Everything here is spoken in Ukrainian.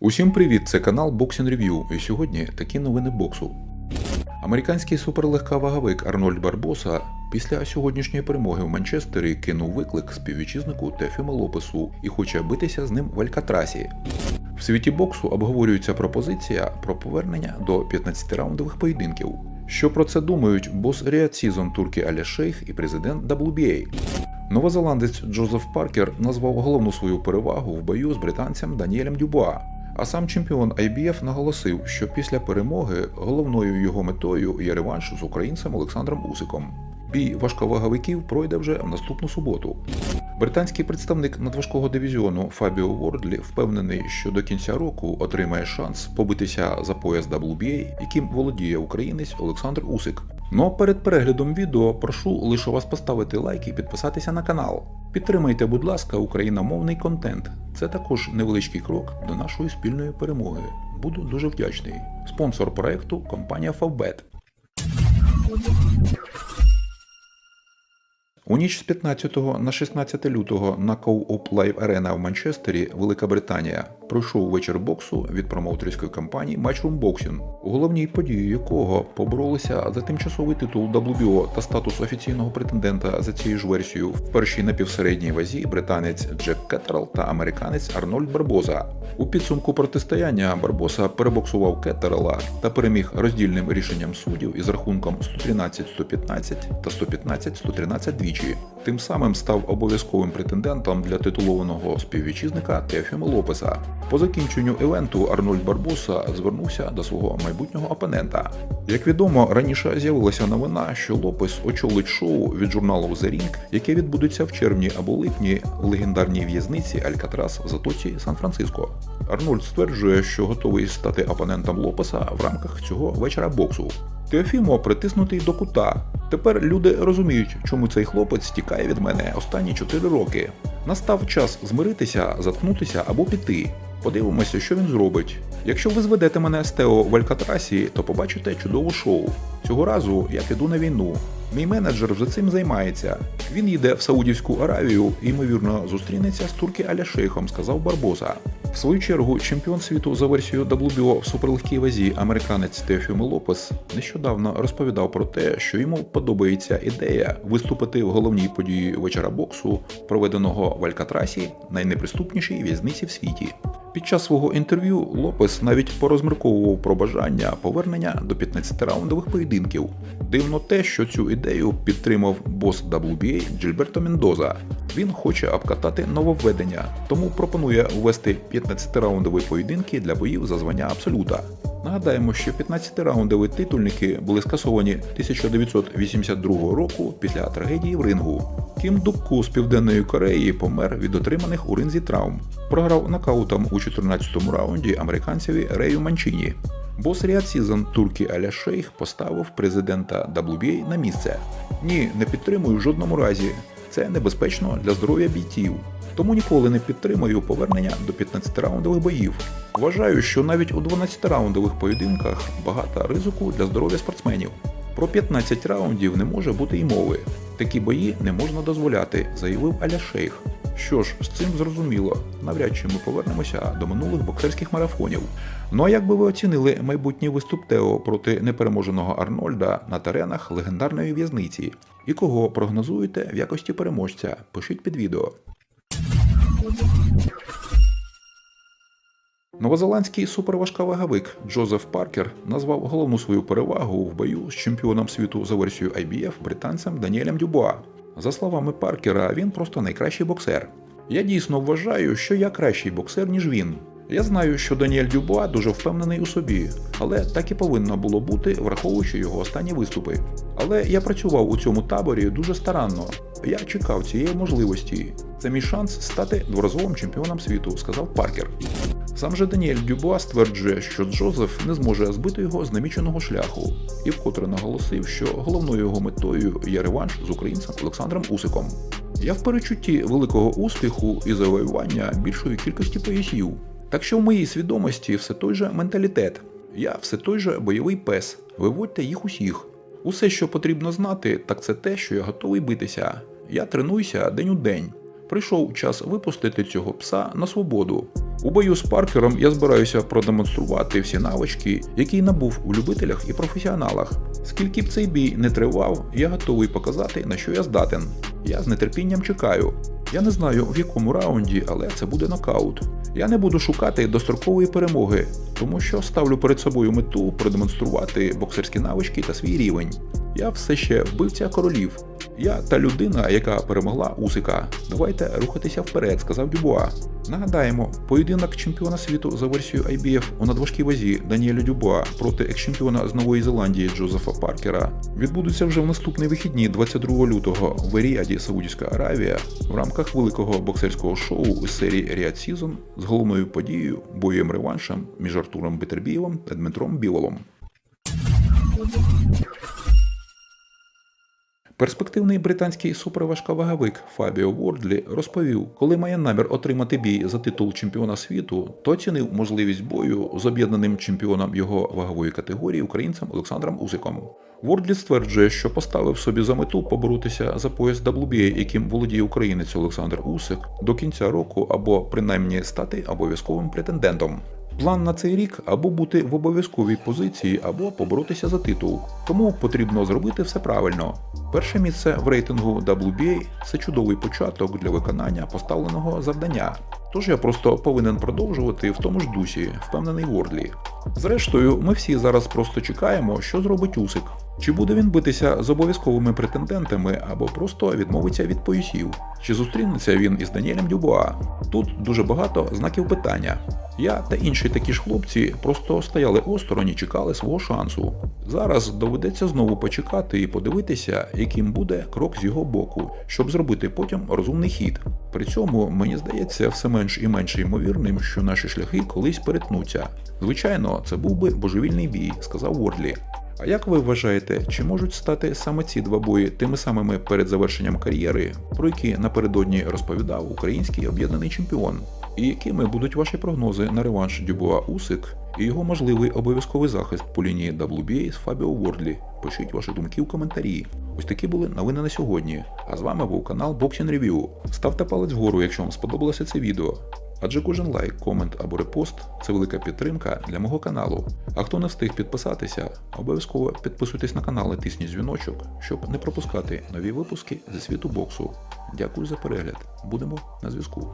Усім привіт! Це канал Boxing Review і сьогодні такі новини боксу. Американський суперлегковаговик Арнольд Барбоса після сьогоднішньої перемоги в Манчестері кинув виклик співвітчизнику Теофіма Лопесу і хоче битися з ним в Алькатрасі. В світі боксу обговорюється пропозиція про повернення до 15-раундових поєдинків. Що про це думають бос Ріад Сізон турки Аля Шейх і президент WBA? Новозеландець Джозеф Паркер назвав головну свою перевагу в бою з британцем Даніелем Дюбуа. А сам чемпіон IBF наголосив, що після перемоги головною його метою є реванш з українцем Олександром Усиком. Бій важковаговиків пройде вже в наступну суботу. Британський представник надважкого дивізіону Фабіо Вордлі впевнений, що до кінця року отримає шанс побитися за пояс WBA, яким володіє українець Олександр Усик. Ну а перед переглядом відео прошу лише вас поставити лайк і підписатися на канал. Підтримайте, будь ласка, україномовний контент. Це також невеличкий крок до нашої спільної перемоги. Буду дуже вдячний. Спонсор проекту компанія Favbet. У ніч з 15 на 16 лютого на Co-op Live Arena в Манчестері, Велика Британія, пройшов вечір боксу від промоутерської компанії Matchroom Boxing, головній події якого поборолися за тимчасовий титул WBO та статус офіційного претендента за цією ж версією в першій напівсередній вазі британець Джек Кеттерл та американець Арнольд Барбоза. У підсумку протистояння Барбоса перебоксував Кеттерела та переміг роздільним рішенням суддів із рахунком 113-115 та 115-113 двічі. Тим самим став обов'язковим претендентом для титулованого співвітчизника Теофіма Лопеса. По закінченню івенту Арнольд Барбоса звернувся до свого майбутнього опонента. Як відомо, раніше з'явилася новина, що Лопес очолить шоу від журналу The Ring, яке відбудеться в червні або липні в легендарній в'язниці Алькатрас в затоці Сан-Франциско. Арнольд стверджує, що готовий стати опонентом Лопеса в рамках цього вечора боксу. Теофімо притиснутий до кута. Тепер люди розуміють, чому цей хлопець тікає від мене останні 4 роки. Настав час змиритися, заткнутися або піти. Подивимося, що він зробить. Якщо ви зведете мене з Тео в Алькатрасі, то побачите чудове шоу. Цього разу я піду на війну. Мій менеджер вже цим займається. Він їде в Саудівську Аравію і, ймовірно, зустрінеться з турки Аля Шейхом, сказав Барбоса. В свою чергу, чемпіон світу за версією WBO в суперлегкій вазі американець Теофімо Лопес нещодавно розповідав про те, що йому подобається ідея виступити в головній події вечора боксу, проведеного в Алькатрасі, найнеприступнішій в'язниці в світі. Під час свого інтерв'ю Лопес навіть порозмірковував про бажання повернення до 15-раундових поєдинків. Дивно те, що цю ідею підтримав бос WBA Джильберто Мендоза. Він хоче обкатати нововведення, тому пропонує ввести 15-раундові поєдинки для боїв за звання Абсолюта. Нагадаємо, що 15-раундові титульники були скасовані 1982 року після трагедії в рингу. Кім Дукку з Південної Кореї помер від отриманих у ринзі травм. Програв нокаутом у 14-му раунді американцеві Рею Манчині. Бос Ріад Сізон турки Аля Шейх поставив президента WBA на місце. Ні, не підтримую в жодному разі. Це небезпечно для здоров'я бійців. Тому ніколи не підтримую повернення до 15-раундових боїв. Вважаю, що навіть у 12-раундових поєдинках багато ризику для здоров'я спортсменів. Про 15 раундів не може бути й мови. Такі бої не можна дозволяти, заявив Аля Шейх. Що ж, з цим зрозуміло, навряд чи ми повернемося до минулих боксерських марафонів. Ну а як би ви оцінили майбутній виступ Тео проти непереможеного Арнольда на теренах легендарної в'язниці? І кого прогнозуєте в якості переможця? Пишіть під відео. Новозеландський суперважковаговик Джозеф Паркер назвав головну свою перевагу в бою з чемпіоном світу за версією IBF британцем Даніелем Дюбуа. За словами Паркера, він просто найкращий боксер. Я дійсно вважаю, що я кращий боксер, ніж він. Я знаю, що Даніель Дюбуа дуже впевнений у собі, але так і повинно було бути, враховуючи його останні виступи. Але я працював у цьому таборі дуже старанно. Я чекав цієї можливості. Це мій шанс стати дворазовим чемпіоном світу, сказав Паркер. Сам же Даніель Дюбуа стверджує, що Джозеф не зможе збити його з наміченого шляху, і вкотре наголосив, що головною його метою є реванш з українцем Олександром Усиком. Я в перечутті великого успіху і завоювання більшої кількості поясів. Так що в моїй свідомості все той же менталітет. Я все той же бойовий пес. Виводьте їх усіх. Усе, що потрібно знати, так це те, що я готовий битися. Я тренуюся день у день. Прийшов час випустити цього пса на свободу. У бою з Паркером я збираюся продемонструвати всі навички, які набув у любителях і професіоналах. Скільки б цей бій не тривав, я готовий показати, на що я здатен. Я з нетерпінням чекаю. Я не знаю в якому раунді, але це буде нокаут. Я не буду шукати дострокової перемоги, тому що ставлю перед собою мету продемонструвати боксерські навички та свій рівень. Я все ще вбивця королів. Я та людина, яка перемогла Усика. Давайте рухатися вперед, сказав Дюбуа. Нагадаємо, поєдинок чемпіона світу за версією IBF у надважкій вазі Даніеля Дюбуа проти екс-чемпіона з Нової Зеландії Джозефа Паркера відбудуться вже в наступні вихідні 22 лютого в Ріаді, Саудівська Аравія, в рамках великого боксерського шоу із серії Ріад Сізон з головною подією боєм реваншем між Артуром Бетербієвим та Дмитром Білолом. Перспективний британський суперважковаговик Фабіо Вордлі розповів, коли має намір отримати бій за титул чемпіона світу, то оцінив можливість бою з об'єднаним чемпіоном його вагової категорії українцем Олександром Усиком. Вордлі стверджує, що поставив собі за мету поборотися за пояс WBA, яким володіє українець Олександр Усик, до кінця року або принаймні стати обов'язковим претендентом. План на цей рік або бути в обов'язковій позиції, або поборотися за титул. Тому потрібно зробити все правильно. Перше місце в рейтингу WBA – це чудовий початок для виконання поставленого завдання. Тож я просто повинен продовжувати в тому ж дусі, впевнений Вордлі. Зрештою, ми всі зараз просто чекаємо, що зробить Усик. Чи буде він битися з обов'язковими претендентами або просто відмовиться від поясів? Чи зустрінеться він із Даніелем Дюбуа? Тут дуже багато знаків питання. Я та інші такі ж хлопці просто стояли осторонь і чекали свого шансу. Зараз доведеться знову почекати і подивитися, яким буде крок з його боку, щоб зробити потім розумний хід. При цьому мені здається все менш і менш ймовірним, що наші шляхи колись перетнуться. Звичайно, це був би божевільний бій, сказав Вордлі. А як ви вважаєте, чи можуть стати саме ці два бої тими самими перед завершенням кар'єри, про які напередодні розповідав український об'єднаний чемпіон? І якими будуть ваші прогнози на реванш Дюбуа Усик і його можливий обов'язковий захист по лінії WBA з Фабіо Вордлі? Пишіть ваші думки у коментарі. Ось такі були новини на сьогодні. А з вами був канал Boxing Review. Ставте палець вгору, якщо вам сподобалося це відео. Адже кожен лайк, комент або репост це велика підтримка для мого каналу. А хто не встиг підписатися, обов'язково підписуйтесь на канал і тисніть дзвіночок, щоб не пропускати нові випуски зі світу боксу. Дякую за перегляд. Будемо на зв'язку.